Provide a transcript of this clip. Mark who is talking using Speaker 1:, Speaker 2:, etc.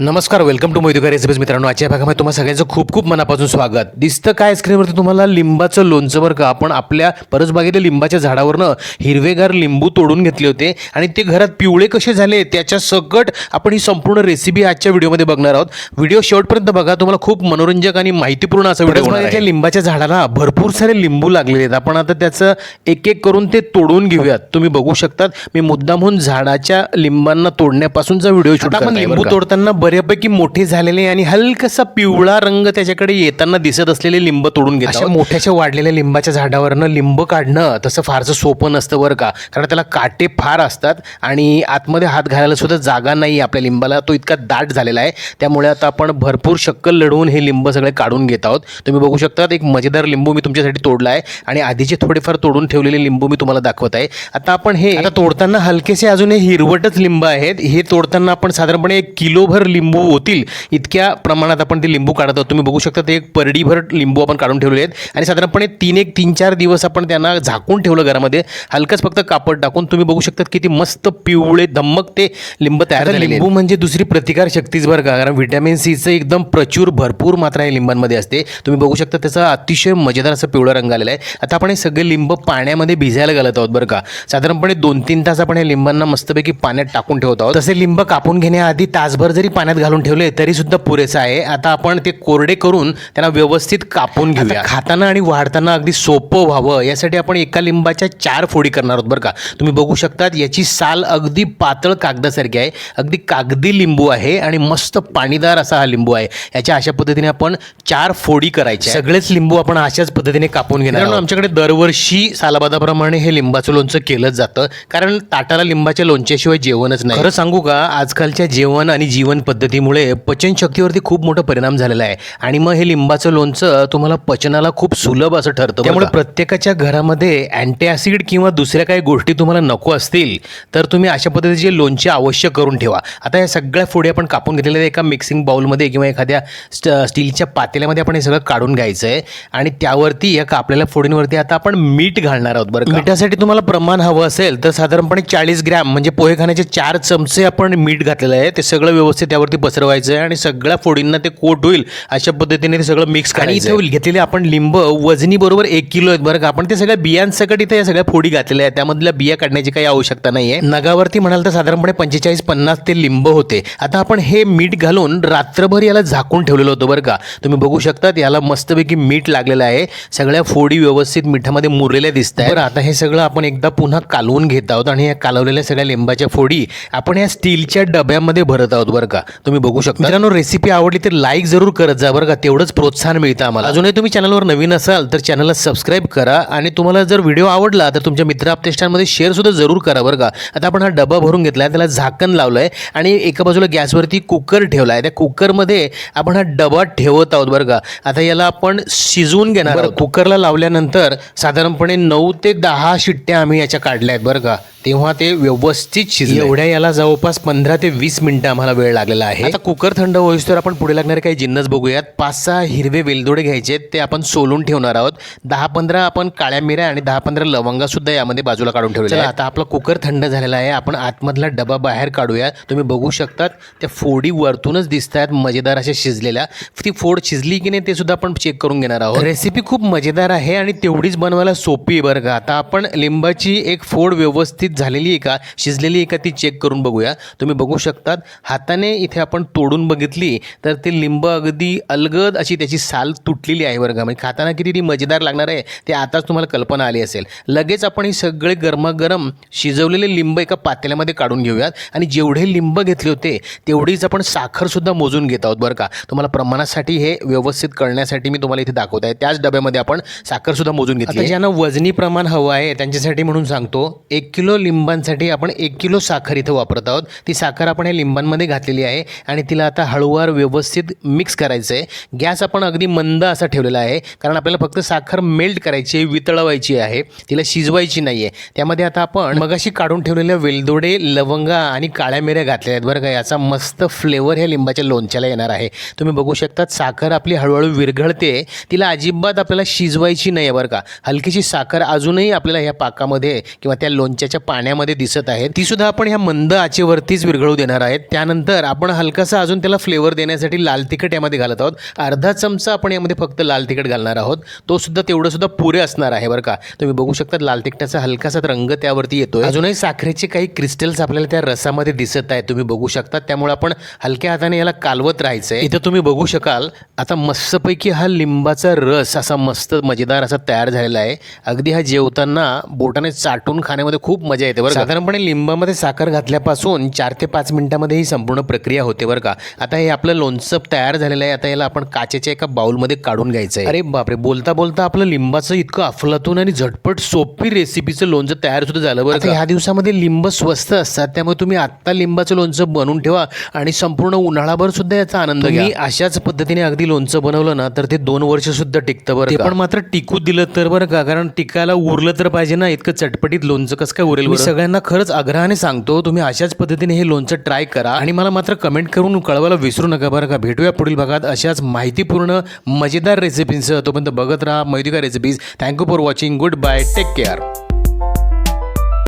Speaker 1: नमस्कार welcome to मोहितकर recipes मित्रांनो. आजच्या भागामध्ये तुम्हाला सगळ्यांचं खूप खूप मनापासून स्वागत. दिसतं काय स्क्रीनवरती तुम्हाला लिंबाचं लोणचं बरं का? आपण आपल्या परसबागेतील लिंबाच्या झाडावरनं हिरवेगार लिंबू तोडून घेतले होते आणि ते घरात पिवळे कसे झाले त्याच्या सकट आपण ही संपूर्ण रेसिपी आजच्या व्हिडिओमध्ये बघणार आहोत. व्हिडिओ शेवटपर्यंत बघा तुम्हाला खूप मनोरंजक आणि माहितीपूर्ण असा व्हिडिओ त्या लिंबाच्या झाडाला भरपूर सारे लिंबू लागलेले आहेत. आपण आता त्याचं एक एक करून ते तोडून घेऊयात. तुम्ही बघू शकतात मी मुद्दामहून झाडाच्या लिंबांना तोडण्यापासूनचा व्हिडिओ शूट आपण लिंबू तोडताना बऱ्यापैकी मोठे झालेले आणि हलकासा पिवळा रंग त्याच्याकडे येताना दिसत असलेले लिंब तोडून घेतात अशा मोठ्याच्या वाढलेल्या लिंबाच्या झाडावरनं लिंब काढणं तसं फारसं सोपं नसतं बरं का. कारण त्याला काटे फार असतात आणि आतमध्ये हात घालायला सुद्धा जागा नाही आपल्या लिंबाला. तो इतका दाट झालेला आहे. त्यामुळे आता आपण भरपूर शक्कल लढवून हे लिंब सगळे काढून घेत आहोत. तुम्ही बघू शकता एक मजेदार लिंबू मी तुमच्यासाठी तोडला आहे. आणि आधीचे थोडेफार तोडून ठेवलेले लिंबू मी तुम्हाला दाखवत आहे. आता आपण हे आता तोडताना हलकेसे अजून हे हिरवटच लिंब आहेत. हे तोडताना आपण साधारणपणे एक किलोभर लिंबू होतील इतक्या प्रमाणात आपण ते लिंबू काढत आहोत. तुम्ही बघू शकता ते एक परडीभर लिंबू आपण काढून ठेवले आहेत. आणि साधारणपणे तीन एक तीन चार दिवस आपण त्यांना झाकून ठेवलं घरामध्ये. हलकंच फक्त कापड टाकून तुम्ही बघू शकता किती मस्त पिवळे धम्मक ते लिंब तयार झाले लिंबू म्हणजे दुसरी प्रतिकार शक्तीच बरं का कारण व्हिटॅमिन सीचं एकदम प्रचूर भरपूर मात्रा या लिंबांमध्ये असते. तुम्ही बघू शकता त्याचा अतिशय मजेदार असं पिवळा रंग आलेला आहे. आता आपण हे सगळे लिंब पाण्यामध्ये भिजायला घालत आहोत बरं का. साधारणपणे दोन तीन तास आपण या लिंबांना मस्तपैकी पाण्यात टाकून ठेवत आहोत. तसे लिंब कापून घेण्याआधी तासभर जरी पाण्यात घालून ठेवले तरी सुद्धा पुरेसं आहे. आता आपण ते कोरडे करून त्यांना व्यवस्थित कापून घेऊया. खाताना आणि वाढताना अगदी सोपं व्हावं यासाठी आपण एका लिंबाच्या चार फोडी करणार आहोत बरं का. तुम्ही बघू शकतात याची साल अगदी पातळ कागदासारखी आहे. अगदी कागदी लिंबू आहे आणि मस्त पाणीदार असा हा लिंबू आहे. याच्या अशा पद्धतीने आपण चार फोडी करायच्या सगळेच लिंबू आपण अशाच पद्धतीने कापून घेणार. आमच्याकडे दरवर्षी सालाबादाप्रमाणे हे लिंबाचं लोणचं केलंच जातं. कारण ताटाला लिंबाच्या लोणच्याशिवाय जेवणच नाही. खरं सांगू का आजकालच्या जेवण आणि जीवन पद्धतीमुळे पचनशक्तीवरती खूप मोठा परिणाम झालेला आहे. आणि मग हे लिंबाचं लोणचं तुम्हाला पचनाला खूप सुलभ असं ठरतं त्यामुळे प्रत्येकाच्या घरामध्ये अँटीॲसिड किंवा दुसऱ्या काही गोष्टी तुम्हाला नको असतील तर तुम्ही अशा पद्धतीचे लोणचे अवश्य करून ठेवा. आता या सगळ्या फोडी आपण कापून घेतलेल्या आहेत एका मिक्सिंग बाउलमध्ये किंवा एखाद्या स्ट स्टीलच्या पातेल्यामध्ये आपण हे सगळं काढून घ्यायचं आहे आणि त्यावरती या कापलेल्या फोडींवरती आता आपण मीठ घालणार आहोत बरं का. मिठासाठी तुम्हाला प्रमाण हवं असेल तर साधारणपणे चाळीस ग्रॅम म्हणजे पोहे खाण्याचे चार चमचे आपण मीठ घातलेलं आहे. ते सगळं व्यवस्थित त्यावरती पसरवायचं आहे आणि सगळ्या फोडींना ते कोट होईल अशा पद्धतीने ते सगळं मिक्स करायचं इथे घेतलेले आपण लिंब वजनी बरोबर एक किलो आहेत बरं का. आपण ते सगळ्या बियांसकट इथे या सगळ्या फोडी घातलेल्या आहेत. त्यामधल्या बिया काढण्याची काही आवश्यकता नाही आहे नगावरती म्हणाल तर साधारणपणे पंचेचाळीस पन्नास ते लिंब होते. आता आपण हे मीठ घालून रात्रभर याला झाकून ठेवलेलं होतं बरं का. तुम्ही बघू शकतात याला मस्तपैकी मीठ लागलेलं आहे. सगळ्या फोडी व्यवस्थित मिठामध्ये मुरलेल्या दिसत आहे आता हे सगळं आपण एकदा पुन्हा कालवून घेत आहोत आणि या कालवलेल्या सगळ्या लिंबाच्या फोडी आपण या स्टीलच्या डब्यामध्ये भरत आहोत बरं का. तुम्ही बघू शकता. मित्रांनो रेसिपी आवडली तर लाईक जरूर करत जा बरं का तेवढंच प्रोत्साहन मिळतं आम्हाला. अजूनही तुम्ही चॅनलवर नवीन असाल तर चॅनलला सबस्क्राईब करा आणि तुम्हाला जर व्हिडिओ आवडला तर तुमच्या मित्र आपतेष्टांमध्ये शेअर सुद्धा जरूर करा बरं का. आता आपण हा डबा भरून घेतला आहे त्याला झाकण लावलं आहे आणि एका बाजूला गॅसवरती कुकर ठेवला आहे त्या कुकरमध्ये आपण हा डबा ठेवत आहोत बरं का. आता याला आपण शिजवून घेणार कुकरला लावल्यानंतर साधारणपणे नऊ ते दहा शिट्ट्या आम्ही याच्या काढल्या आहेत बरं का. तेव्हा ते व्यवस्थित शिजले. एवढ्या याला जवळपास पंधरा ते वीस मिनिटं आम्हाला वेळ लागलेला आहे. आता कुकर थंड होईस तर आपण पुढे लागणारे काही जिन्नस बघूयात. पाच सहा हिरवे वेलदोडे घ्यायचे ते आपण सोलून ठेवणार आहोत. दहा पंधरा आपण काळ्या मिऱ्या आणि दहा पंधरा लवंगा सुद्धा यामध्ये बाजूला काढून ठेवले आता आपला कुकर थंड झालेला आहे. आपण आतमधला डबा बाहेर काढूया. तुम्ही बघू शकतात त्या फोडी वरतूनच दिसत आहेत मजेदार अशा शिजलेल्या. ती फोड शिजली की नाही ते सुद्धा आपण चेक करून घेणार आहोत. रेसिपी खूप मजेदार आहे आणि तेवढीच बनवायला सोपी आहे बरं का. आता आपण लिंबाची एक फोड व्यवस्थित झालेली आहे का? शिजलेली आहे का ती चेक करून बघूया. तुम्ही बघू शकतात हाताने इथे आपण तोडून बघितली तर ते लिंब अगदी अलगद अशी त्याची साल तुटलेली आहे बरं का. म्हणजे खाताना किती ती मजेदार लागणार आहे ते आताच तुम्हाला कल्पना आली असेल. लगेच आपण ही सगळे गरमागरम शिजवलेले लिंब एका पातेल्यामध्ये काढून घेऊयात. आणि जेवढे लिंब घेतले होते तेवढीच आपण साखरसुद्धा मोजून घेत आहोत बरं का. तुम्हाला प्रमाणासाठी हे व्यवस्थित कळण्यासाठी मी तुम्हाला इथे दाखवत आहे. त्याच डब्यामध्ये आपण साखरसुद्धा मोजून घेतली ज्यांना वजनी प्रमाण हवं आहे त्यांच्यासाठी म्हणून सांगतो एक किलो लिंबांसाठी आपण एक किलो साखर इथं वापरत आहोत. ती साखर आपण या लिंबांमध्ये घातलेली आहे आणि तिला आता हळूवार व्यवस्थित मिक्स करायचं आहे गॅस आपण अगदी मंद असा ठेवलेला आहे कारण आपल्याला फक्त साखर मेल्ट करायची आहे वितळवायची आहे तिला शिजवायची नाही आहे त्यामध्ये आता आपण मगाशी काढून ठेवलेल्या वेलदोडे लवंगा आणि काळ्या मिऱ्या घातलेल्या आहेत. बरं का याचा मस्त फ्लेवर ह्या लिंबाच्या लोणच्याला येणार आहे. तुम्ही बघू शकता साखर आपली हळूहळू विरघळते. तिला अजिबात आपल्याला शिजवायची नाही आहे बरं का. हलकीशी साखर अजूनही आपल्याला ह्या पाकामध्ये किंवा त्या लोणच्याच्या पाण्यामध्ये दिसत आहे ती सुद्धा आपण ह्या मंद आचेवरतीच विरघळू देणार आहेत. त्यानंतर आपण हलकासा अजून त्याला फ्लेवर देण्यासाठी लाल तिखट यामध्ये घालत आहोत. अर्धा चमचा आपण यामध्ये फक्त लाल तिखट घालणार आहोत. तो सुद्धा तेवढं सुद्धा पुरे असणार आहे बरं का. तुम्ही बघू शकता लाल तिखटाचा हलकासा रंग त्यावरती येतोय. अजूनही साखरेचे काही क्रिस्टल्स आपल्याला त्या रसामध्ये दिसत आहेत. तुम्ही बघू शकता. त्यामुळे आपण हलक्या हाताने याला कालवत राहायचंय. इथं तुम्ही बघू शकाल आता मस्तपैकी हा लिंबाचा रस असा मस्त मजेदार असा तयार झालेला आहे. अगदी हा जेवताना बोटाने चाटून खाण्यामध्ये खूप मजा येते बरं. साधारणपणे लिंबामध्ये साखर घातल्यापासून चार ते पाच मिनिटामध्ये ही संपूर्ण प्रक्रिया होते बरं का? आता हे आपलं लोणचं तयार झालेलं आहे. आता याला आपण काचेच्या एका बाउलमध्ये काढून घ्यायचं आहे. अरे बापरे बोलता बोलता आपलं लिंबाचं इतकं अफलातून आणि झटपट सोपी रेसिपीचं लोणचं तयार सुद्धा झालं बरं. ह्या दिवसामध्ये लिंब स्वस्त असतात त्यामुळे तुम्ही आत्ता लिंबाचं लोणचं बनवून ठेवा आणि संपूर्ण उन्हाळाभर सुद्धा याचा आनंद घ्या. अशाच पद्धतीने अगदी लोणचं बनवलं ना तर ते दोन वर्ष सुद्धा टिकतं बरं पण मात्र टिकू दिलं तर बरं का? कारण टिकायला उरलं तर पाहिजे ना इतकं चटपटीत लोणचं कसं काय उरेल? मी सगळ्यांना खरंच आग्रहाने सांगतो तुम्ही अशाच पद्धतीने हे लोणचं ट्राय करा. आणि मला मात्र कमेंट करून कळवायला विसरू नका बरं का. भेटूया पुढील भागात अशाच माहितीपूर्ण मजेदार रेसिपींसह तोपर्यंत बघत राहा मैदिका recipes thank you for watching goodbye take care